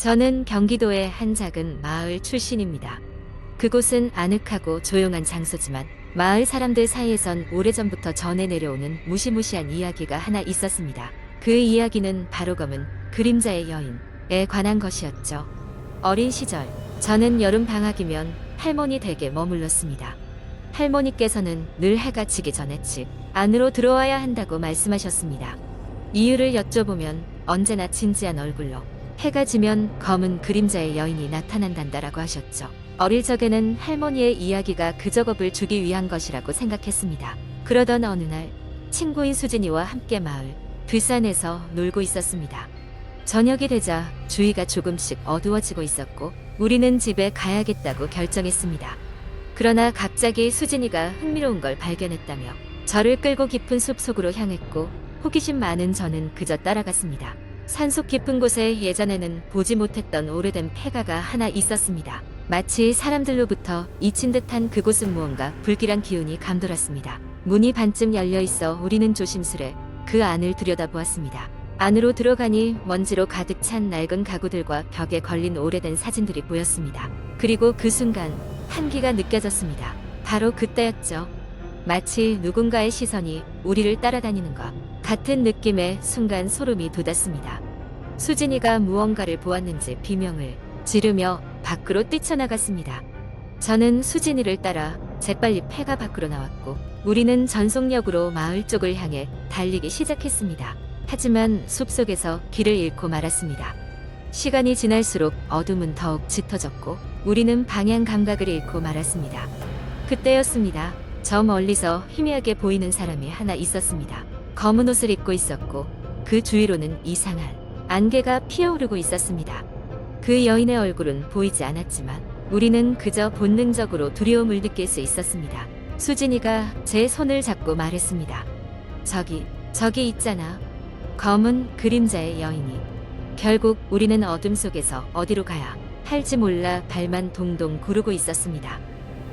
저는 경기도의 한 작은 마을 출신입니다. 그곳은 아늑하고 조용한 장소지만 마을 사람들 사이에선 오래전부터 전해 내려오는 무시무시한 이야기가 하나 있었습니다. 그 이야기는 바로 검은 그림자의 여인에 관한 것이었죠. 어린 시절 저는 여름 방학이면 할머니 댁에 머물렀습니다. 할머니께서는 늘 해가 지기 전에 집 안으로 들어와야 한다고 말씀하셨습니다. 이유를 여쭤보면 언제나 진지한 얼굴로 해가 지면 검은 그림자의 여인이 나타난단다라고 하셨죠. 어릴 적에는 할머니의 이야기가 그저 겁을 주기 위한 것이라고 생각했습니다. 그러던 어느 날 친구인 수진이와 함께 마을 뒷산에서 놀고 있었습니다. 저녁이 되자 주위가 조금씩 어두워지고 있었고 우리는 집에 가야겠다고 결정했습니다. 그러나 갑자기 수진이가 흥미로운 걸 발견했다며 저를 끌고 깊은 숲 속으로 향했고 호기심 많은 저는 그저 따라갔습니다. 산속 깊은 곳에 예전에는 보지 못했던 오래된 폐가가 하나 있었습니다. 마치 사람들로부터 잊힌 듯한 그곳은 무언가 불길한 기운이 감돌았습니다. 문이 반쯤 열려 있어 우리는 조심스레 그 안을 들여다보았습니다. 안으로 들어가니 먼지로 가득 찬 낡은 가구들과 벽에 걸린 오래된 사진들이 보였습니다. 그리고 그 순간 한기가 느껴졌습니다. 바로 그때였죠. 마치 누군가의 시선이 우리를 따라다니는 것 같은 느낌에 순간 소름이 돋았습니다. 수진이가 무언가를 보았는지 비명을 지르며 밖으로 뛰쳐나갔습니다. 저는 수진이를 따라 재빨리 폐가 밖으로 나왔고 우리는 전속력으로 마을 쪽을 향해 달리기 시작했습니다. 하지만 숲속에서 길을 잃고 말았습니다. 시간이 지날수록 어둠은 더욱 짙어졌고 우리는 방향 감각을 잃고 말았습니다. 그때였습니다. 저 멀리서 희미하게 보이는 사람이 하나 있었습니다. 검은 옷을 입고 있었고 그 주위로는 이상한 안개가 피어오르고 있었습니다. 그 여인의 얼굴은 보이지 않았지만 우리는 그저 본능적으로 두려움을 느낄 수 있었습니다. 수진이가 제 손을 잡고 말했습니다. 저기, 저기 있잖아. 검은 그림자의 여인이. 결국 우리는 어둠 속에서 어디로 가야 할지 몰라 발만 동동 구르고 있었습니다.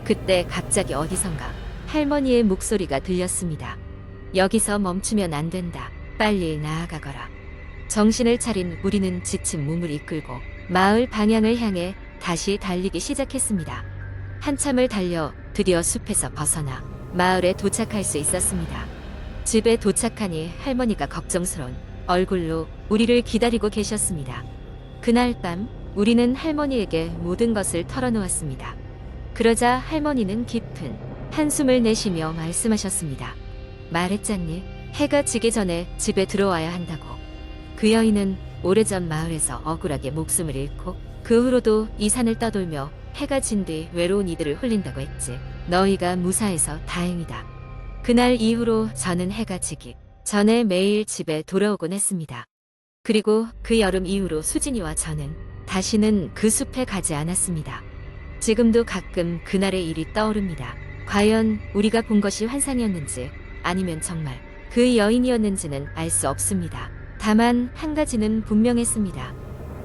그때 갑자기 어디선가 할머니의 목소리가 들렸습니다. 여기서 멈추면 안 된다. 빨리 나아가거라. 정신을 차린 우리는 지친 몸을 이끌고 마을 방향을 향해 다시 달리기 시작했습니다. 한참을 달려 드디어 숲에서 벗어나 마을에 도착할 수 있었습니다. 집에 도착하니 할머니가 걱정스러운 얼굴로 우리를 기다리고 계셨습니다. 그날 밤 우리는 할머니에게 모든 것을 털어놓았습니다. 그러자 할머니는 깊은 한숨을 내쉬며 말씀하셨습니다. 말했잖니 해가 지기 전에 집에 들어와야 한다고. 그 여인은 오래전 마을에서 억울하게 목숨을 잃고 그 후로도 이 산을 떠돌며 해가 진 뒤 외로운 이들을 홀린다고 했지. 너희가 무사해서 다행이다. 그날 이후로 저는 해가 지기 전에 매일 집에 돌아오곤 했습니다. 그리고 그 여름 이후로 수진이와 저는 다시는 그 숲에 가지 않았습니다. 지금도 가끔 그날의 일이 떠오릅니다. 과연 우리가 본 것이 환상이었는지 아니면 정말 그 여인이었는지는 알 수 없습니다. 다만 한 가지는 분명했습니다.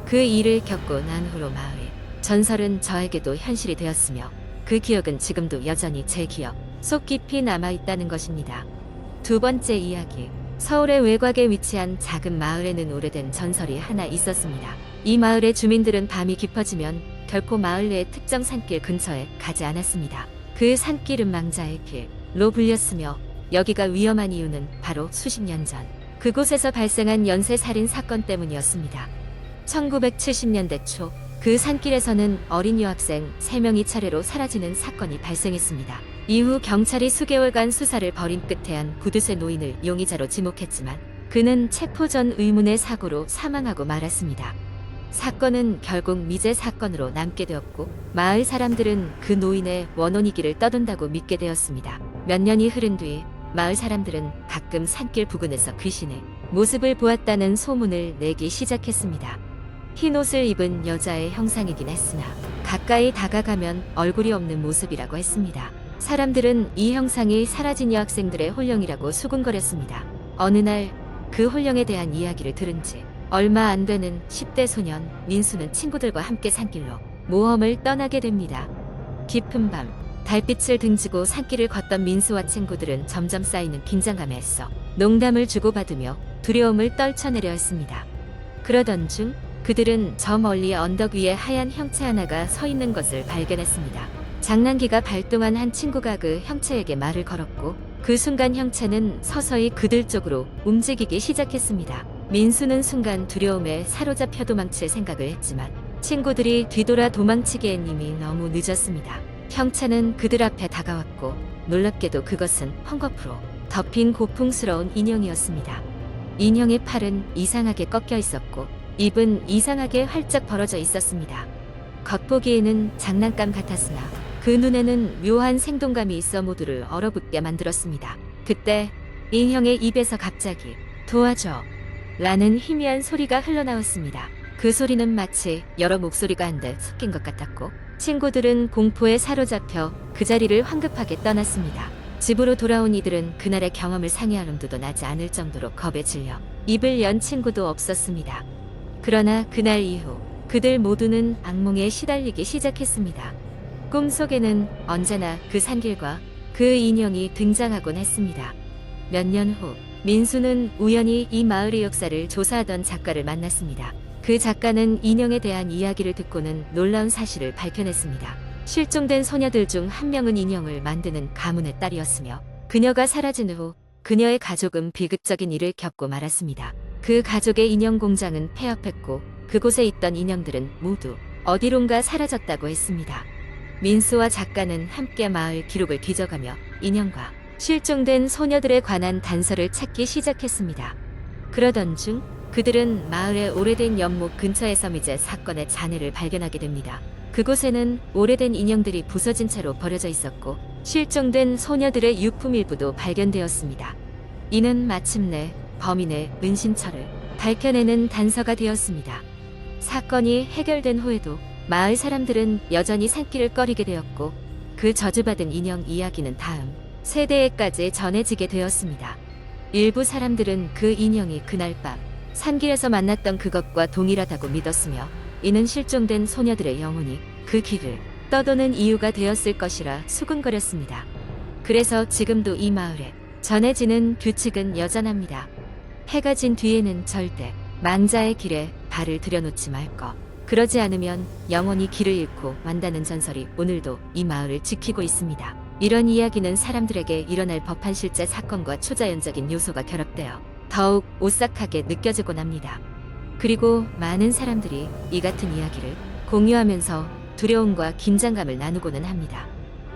그 일을 겪고 난 후로 마을의 전설은 저에게도 현실이 되었으며 그 기억은 지금도 여전히 제 기억 속 깊이 남아 있다는 것입니다. 두 번째 이야기. 서울의 외곽에 위치한 작은 마을에는 오래된 전설이 하나 있었습니다. 이 마을의 주민들은 밤이 깊어지면 결코 마을 내 특정 산길 근처에 가지 않았습니다. 그 산길은 망자의 길로 불렸으며 여기가 위험한 이유는 바로 수십 년 전 그곳에서 발생한 연쇄 살인 사건 때문이었습니다. 1970년대 초 그 산길에서는 어린 여학생 3명이 차례로 사라지는 사건이 발생했습니다. 이후 경찰이 수개월간 수사를 벌인 끝에 한 구두쇠 노인을 용의자로 지목했지만 그는 체포 전 의문의 사고로 사망하고 말았습니다. 사건은 결국 미제 사건으로 남게 되었고 마을 사람들은 그 노인의 원혼이기를 떠돈다고 믿게 되었습니다. 몇 년이 흐른 뒤 마을 사람들은 가끔 산길 부근에서 귀신의 모습을 보았다는 소문을 내기 시작했습니다. 흰 옷을 입은 여자의 형상이긴 했으나 가까이 다가가면 얼굴이 없는 모습이라고 했습니다. 사람들은 이 형상이 사라진 여학생들의 홀령이라고 수군거렸습니다. 어느 날그 홀령에 대한 이야기를 들은 지 얼마 안 되는 10대 소년 민수는 친구들과 함께 산길로 모험을 떠나게 됩니다. 깊은 밤 달빛을 등지고 산길을 걷던 민수와 친구들은 점점 쌓이는 긴장감에 애써 농담을 주고받으며 두려움을 떨쳐내려 했습니다. 그러던 중 그들은 저 멀리 언덕 위에 하얀 형체 하나가 서 있는 것을 발견했습니다. 장난기가 발동한 한 친구가 그 형체에게 말을 걸었고 그 순간 형체는 서서히 그들 쪽으로 움직이기 시작했습니다. 민수는 순간 두려움에 사로잡혀 도망칠 생각을 했지만 친구들이 뒤돌아 도망치기엔 이미 너무 늦었습니다. 형체는 그들 앞에 다가왔고 놀랍게도 그것은 헝겊으로 덮인 고풍스러운 인형이었습니다. 인형의 팔은 이상하게 꺾여 있었고 입은 이상하게 활짝 벌어져 있었습니다. 겉보기에는 장난감 같았으나 그 눈에는 묘한 생동감이 있어 모두를 얼어붙게 만들었습니다. 그때 인형의 입에서 갑자기 도와줘 라는 희미한 소리가 흘러나왔습니다. 그 소리는 마치 여러 목소리가 한데 섞인 것 같았고 친구들은 공포에 사로잡혀 그 자리를 황급하게 떠났습니다. 집으로 돌아온 이들은 그날의 경험을 상의할 엄두도 나지 않을 정도로 겁에 질려 입을 연 친구도 없었습니다. 그러나 그날 이후 그들 모두는 악몽에 시달리기 시작했습니다. 꿈속에는 언제나 그 산길과 그 인형이 등장하곤 했습니다. 몇 년 후 민수는 우연히 이 마을의 역사를 조사하던 작가를 만났습니다. 그 작가는 인형에 대한 이야기를 듣고는 놀라운 사실을 밝혀냈습니다. 실종된 소녀들 중 한 명은 인형을 만드는 가문의 딸이었으며 그녀가 사라진 후 그녀의 가족은 비극적인 일을 겪고 말았습니다. 그 가족의 인형 공장은 폐업했고 그곳에 있던 인형들은 모두 어디론가 사라졌다고 했습니다. 민수와 작가는 함께 마을 기록을 뒤져가며 인형과 실종된 소녀들에 관한 단서를 찾기 시작했습니다. 그러던 중 그들은 마을의 오래된 연못 근처의 섬이제 사건의 잔해를 발견하게 됩니다. 그곳에는 오래된 인형들이 부서진 채로 버려져 있었고 실종된 소녀들의 유품 일부도 발견되었습니다. 이는 마침내 범인의 은신처를 밝혀내는 단서가 되었습니다. 사건이 해결된 후에도 마을 사람들은 여전히 산길을 꺼리게 되었고 그 저주받은 인형 이야기는 다음 세대에까지 전해지게 되었습니다. 일부 사람들은 그 인형이 그날 밤 산길에서 만났던 그것과 동일하다고 믿었으며 이는 실종된 소녀들의 영혼이 그 길을 떠도는 이유가 되었을 것이라 수군거렸습니다. 그래서 지금도 이 마을에 전해지는 규칙은 여전합니다. 해가 진 뒤에는 절대 망자의 길에 발을 들여놓지 말 것. 그러지 않으면 영원히 길을 잃고 만다는 전설이 오늘도 이 마을을 지키고 있습니다. 이런 이야기는 사람들에게 일어날 법한 실제 사건과 초자연적인 요소가 결합되어 더욱 오싹하게 느껴지곤 합니다. 그리고 많은 사람들이 이 같은 이야기를 공유하면서 두려움과 긴장감을 나누고는 합니다.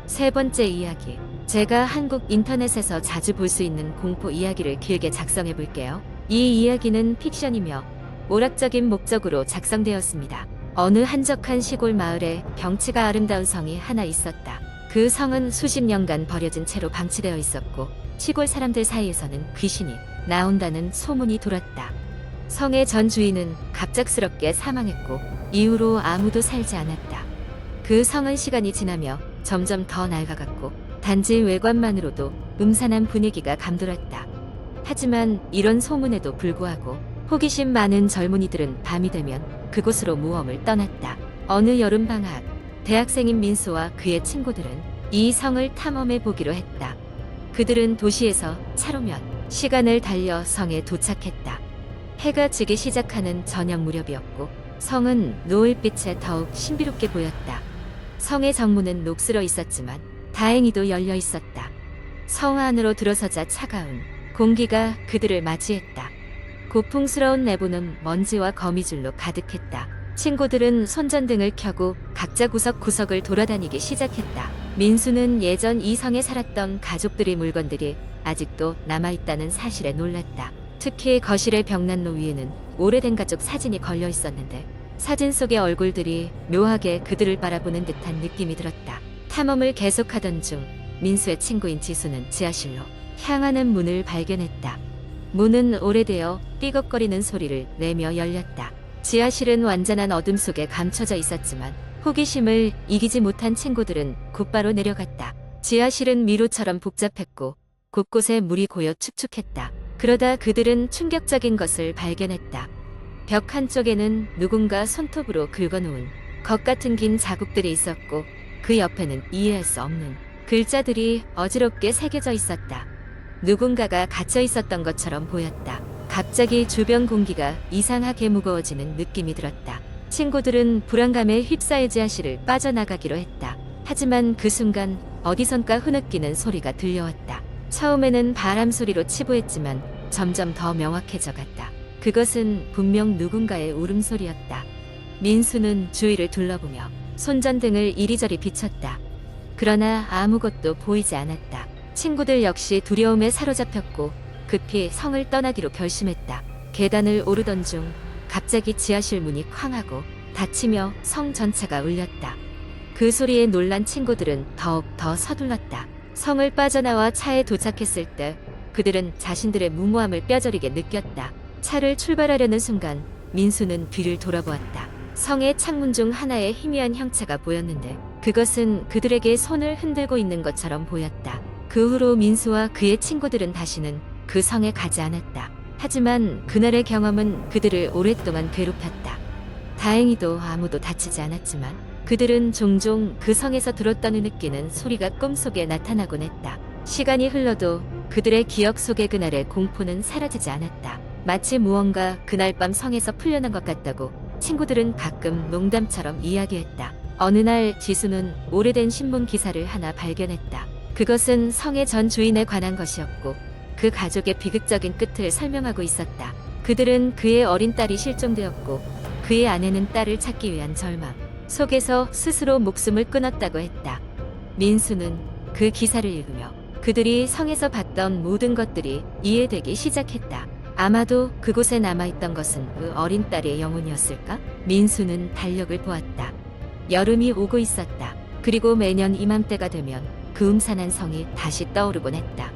세 번째 이야기. 제가 한국 인터넷에서 자주 볼 수 있는 공포 이야기를 길게 작성해 볼게요. 이 이야기는 픽션이며 오락적인 목적으로 작성되었습니다. 어느 한적한 시골 마을에 경치가 아름다운 성이 하나 있었다. 그 성은 수십 년간 버려진 채로 방치되어 있었고 시골 사람들 사이에서는 귀신이 나온다는 소문이 돌았다. 성의 전 주인은 갑작스럽게 사망했고 이후로 아무도 살지 않았다. 그 성은 시간이 지나며 점점 더 낡아갔고 단지 외관만으로도 음산한 분위기가 감돌았다. 하지만 이런 소문에도 불구하고 호기심 많은 젊은이들은 밤이 되면 그곳으로 모험을 떠났다. 어느 여름 방학, 대학생인 민수와 그의 친구들은 이 성을 탐험해 보기로 했다. 그들은 도시에서 차로면 시간을 달려 성에 도착했다. 해가 지기 시작하는 저녁 무렵이었고 성은 노을빛에 더욱 신비롭게 보였다. 성의 정문은 녹슬어 있었지만 다행히도 열려 있었다. 성 안으로 들어서자 차가운 공기가 그들을 맞이했다. 고풍스러운 내부는 먼지와 거미줄로 가득했다. 친구들은 손전등을 켜고 각자 구석구석을 돌아다니기 시작했다. 민수는 예전 이 성에 살았던 가족들의 물건들이 아직도 남아있다는 사실에 놀랐다. 특히 거실의 벽난로 위에는 오래된 가족 사진이 걸려 있었는데 사진 속의 얼굴들이 묘하게 그들을 바라보는 듯한 느낌이 들었다. 탐험을 계속하던 중 민수의 친구인 지수는 지하실로 향하는 문을 발견했다. 문은 오래되어 삐걱거리는 소리를 내며 열렸다. 지하실은 완전한 어둠 속에 감춰져 있었지만 호기심을 이기지 못한 친구들은 곧바로 내려갔다. 지하실은 미로처럼 복잡했고 곳곳에 물이 고여 축축했다. 그러다 그들은 충격적인 것을 발견했다. 벽 한쪽에는 누군가 손톱으로 긁어놓은 것 같은 긴 자국들이 있었고 그 옆에는 이해할 수 없는 글자들이 어지럽게 새겨져 있었다. 누군가가 갇혀 있었던 것처럼 보였다. 갑자기 주변 공기가 이상하게 무거워지는 느낌이 들었다. 친구들은 불안감에 휩싸이지 하시를 빠져나가기로 했다. 하지만 그 순간 어디선가 흐느끼는 소리가 들려왔다. 처음에는 바람 소리로 치부했지만 점점 더 명확해져 갔다. 그것은 분명 누군가의 울음소리였다. 민수는 주위를 둘러보며 손전등을 이리저리 비췄다. 그러나 아무것도 보이지 않았다. 친구들 역시 두려움에 사로잡혔고 급히 성을 떠나기로 결심했다. 계단을 오르던 중 갑자기 지하실 문이 쾅 하고 닫히며 성 전체가 울렸다. 그 소리에 놀란 친구들은 더욱 더 서둘렀다. 성을 빠져나와 차에 도착했을 때 그들은 자신들의 무모함을 뼈저리게 느꼈다. 차를 출발하려는 순간 민수는 뒤를 돌아보았다. 성의 창문 중 하나에 희미한 형체가 보였는데 그것은 그들에게 손을 흔들고 있는 것처럼 보였다. 그 후로 민수와 그의 친구들은 다시는 그 성에 가지 않았다. 하지만 그날의 경험은 그들을 오랫동안 괴롭혔다. 다행히도 아무도 다치지 않았지만 그들은 종종 그 성에서 들었다는 느끼는 소리가 꿈속에 나타나곤 했다. 시간이 흘러도 그들의 기억 속의 그날의 공포는 사라지지 않았다. 마치 무언가 그날 밤 성에서 풀려난 것 같다고 친구들은 가끔 농담처럼 이야기했다. 어느 날 지수는 오래된 신문 기사를 하나 발견했다. 그것은 성의 전 주인에 관한 것이었고 그 가족의 비극적인 끝을 설명하고 있었다. 그들은 그의 어린 딸이 실종되었고 그의 아내는 딸을 찾기 위한 절망 속에서 스스로 목숨을 끊었다고 했다. 민수는 그 기사를 읽으며 그들이 성에서 봤던 모든 것들이 이해되기 시작했다. 아마도 그곳에 남아있던 것은 그 어린 딸의 영혼이었을까? 민수는 달력을 보았다. 여름이 오고 있었다. 그리고 매년 이맘때가 되면 그 음산한 성이 다시 떠오르곤 했다.